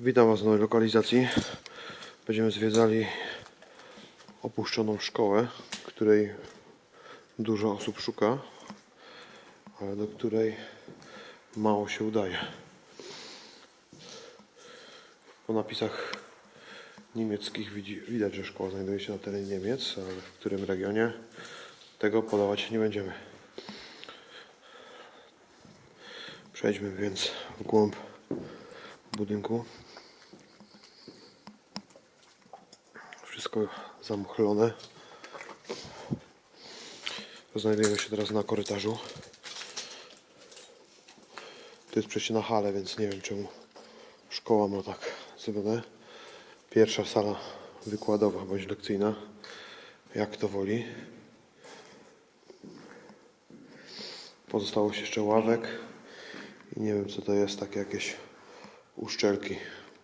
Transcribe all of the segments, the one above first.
Witam Was w nowej lokalizacji. Będziemy zwiedzali opuszczoną szkołę, której dużo osób szuka, ale do której mało się udaje. Po napisach niemieckich widać, że szkoła znajduje się na terenie Niemiec, ale w którym regionie tego podawać nie będziemy. Przejdźmy więc w głąb budynku. Wszystko zamchlone. Znajdujemy się teraz na korytarzu. To jest przejście na halę, więc nie wiem czemu szkoła ma tak zrobione. Pierwsza sala wykładowa bądź lekcyjna, jak to woli. Pozostało się jeszcze ławek i nie wiem co to jest, takie jakieś uszczelki.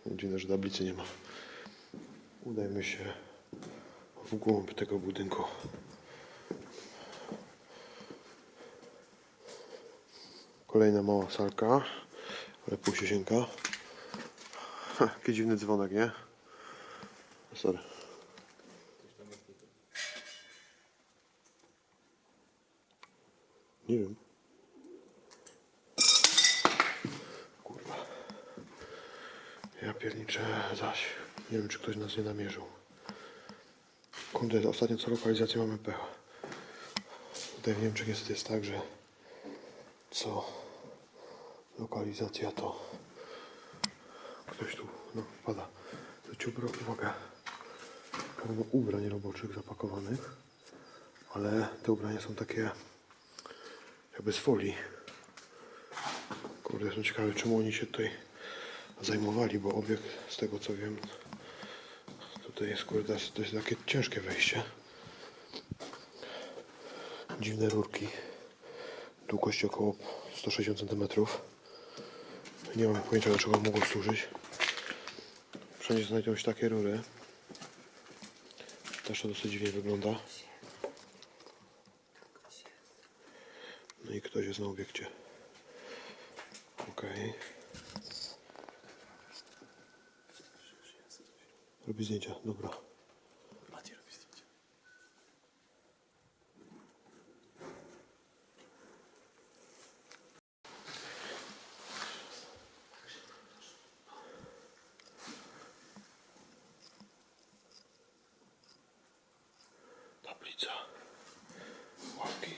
Dziwne, że tablicy nie ma. Udajmy się w głąb tego budynku. Kolejna mała salka, ale półsiesienka. Jaki dziwny dzwonek, nie? Sorry. Nie wiem. Kurwa. Ja pierniczę zaś. Nie wiem, czy ktoś nas nie namierzył. Kurde, ostatnio co lokalizację mamy pecha. Tutaj w Niemczech jest, jest tak, że co lokalizacja to ktoś tu no, wpada. Zwróćcie ubra- uwagę. Pełno ubrań roboczych zapakowanych, ale te ubrania są takie jakby z folii. Kurde, jestem ciekawy, czemu oni się tutaj zajmowali, bo obiekt, z tego co wiem, tutaj jest, kurde, to jest takie ciężkie wejście. Dziwne rurki. Długość około 160 cm. Nie mam pojęcia, do czego mogą służyć. Wszędzie znajdują się takie rury. Też to dosyć dziwnie wygląda. No i ktoś jest na obiekcie. Okej. Robi zdjęcia, dobra. Tablica. Łapki.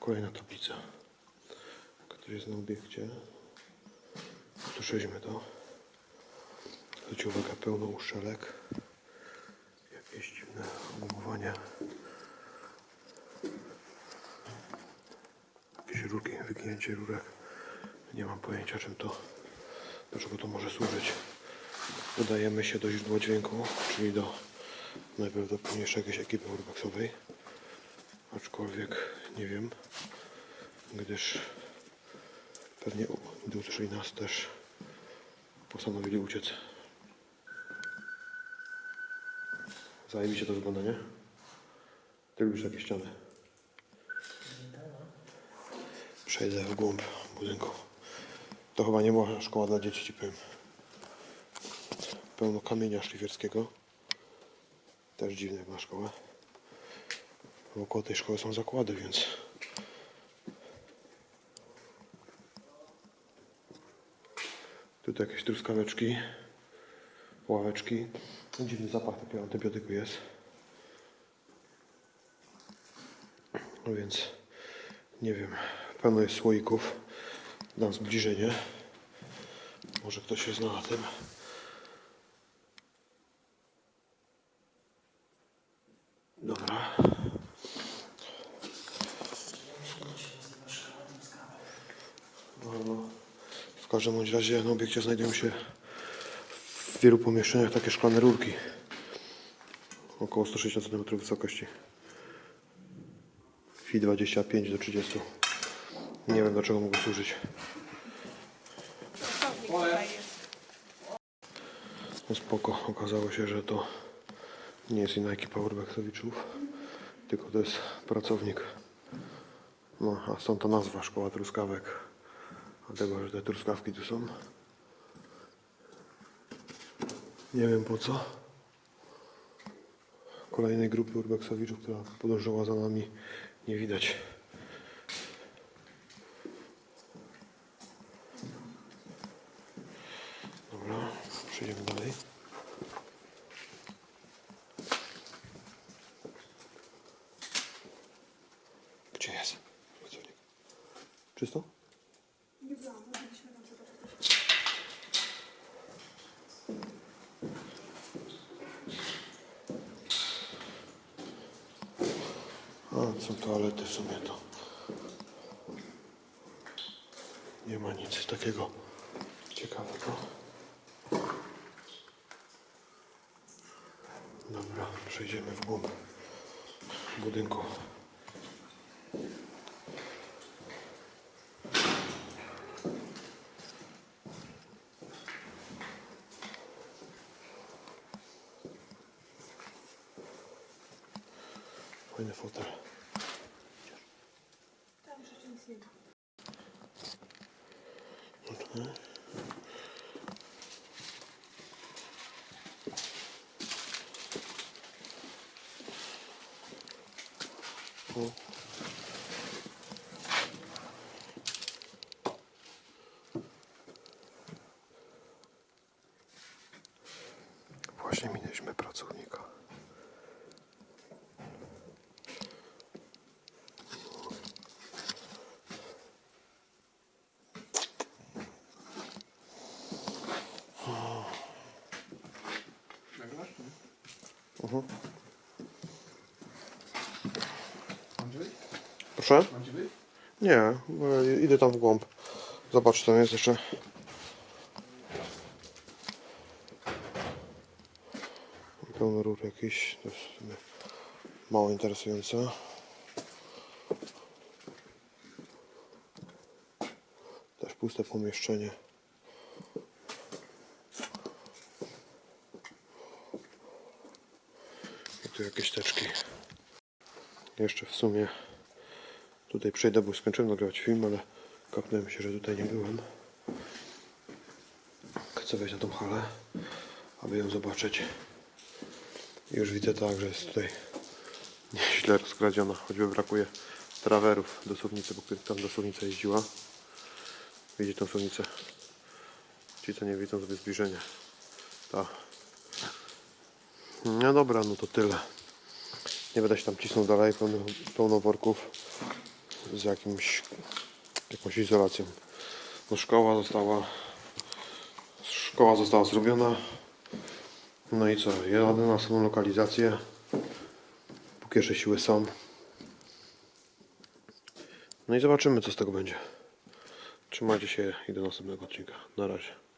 Kolejna tablica. Ktoś jest na obiekcie. Usłyszeliśmy to. Zwróćcie uwagę, pełno uszczelek. Jakieś dziwne umowania. Jakieś rurki, wyginięcie rurek. Nie mam pojęcia czym to, do czego to może służyć. Udajemy się do źródła dźwięku, czyli do najprawdopodobniejszej jakiejś ekipy urbexowej. Aczkolwiek nie wiem, gdyż pewnie gdy usłyszeli nas też postanowili uciec. Zajebiście to wygląda, nie? Ty lubisz takie ściany. Przejdę w głąb budynku. To chyba nie była szkoła dla dzieci, ci powiem. Pełno kamienia szlifierskiego. Też dziwne jak na szkołę. Wokoło tej szkoły są zakłady, więc... Tutaj jakieś truskaweczki, ławeczki. Dziwny zapach takiego antybiotyku jest. No więc nie wiem, pełno jest słoików. Dam zbliżenie. Może ktoś się zna na tym. Dobra. No, no. W każdym bądź razie na obiekcie znajdują się w wielu pomieszczeniach takie szklane rurki. Około 160 cm wysokości. FI 25 do 30. Nie wiem do czego mogą służyć. No spoko, okazało się, że to nie jest inna ekipa urbexowiczów, tylko to jest pracownik No, a stąd ta nazwa Szkoła Truskawek. Dlatego, że te truskawki tu są. Nie wiem po co. Kolejnej grupy urbexowiczów, która podążała za nami, nie widać. Dobra, przejdziemy dalej. Gdzie jest? Czysto? Nie byłam, mogliśmy tam zobaczyć. A, są toalety w sumie to. Nie ma nic takiego ciekawego. Dobra, przejdziemy w głąb budynku. Fajny fotel. O. Właśnie minęliśmy pracownika. Mhm. Mam ci być? Proszę? Mam ci być? Nie, bo ja idę tam w głąb. Zobacz, tam jest jeszcze. Pełno rur jakiś. To jest w sumie mało interesujące. Też puste pomieszczenie. Tu jakieś teczki. Jeszcze w sumie Tutaj przejdę, bo skończyłem nagrywać film, ale kapnąłem się, że tutaj nie byłem. Chcę wejść na tą halę, aby ją zobaczyć. Już widzę tak, że jest tutaj nieźle rozkradziona, choćby brakuje trawerów do suwnicy, bo tam do suwnicy jeździła. Widzi tą suwnicę. Ci, co nie widzą, sobie zbliżenie. Ta. No dobra, no to tyle. Nie będę się tam cisnął dalej, pełno, pełno worków z jakimś, jakąś izolacją. No szkoła została szkoła została zrobiona. No i co? Jadę na samą lokalizację. Póki jeszcze siły są. No i zobaczymy co z tego będzie. Trzymajcie się i do następnego odcinka. Na razie.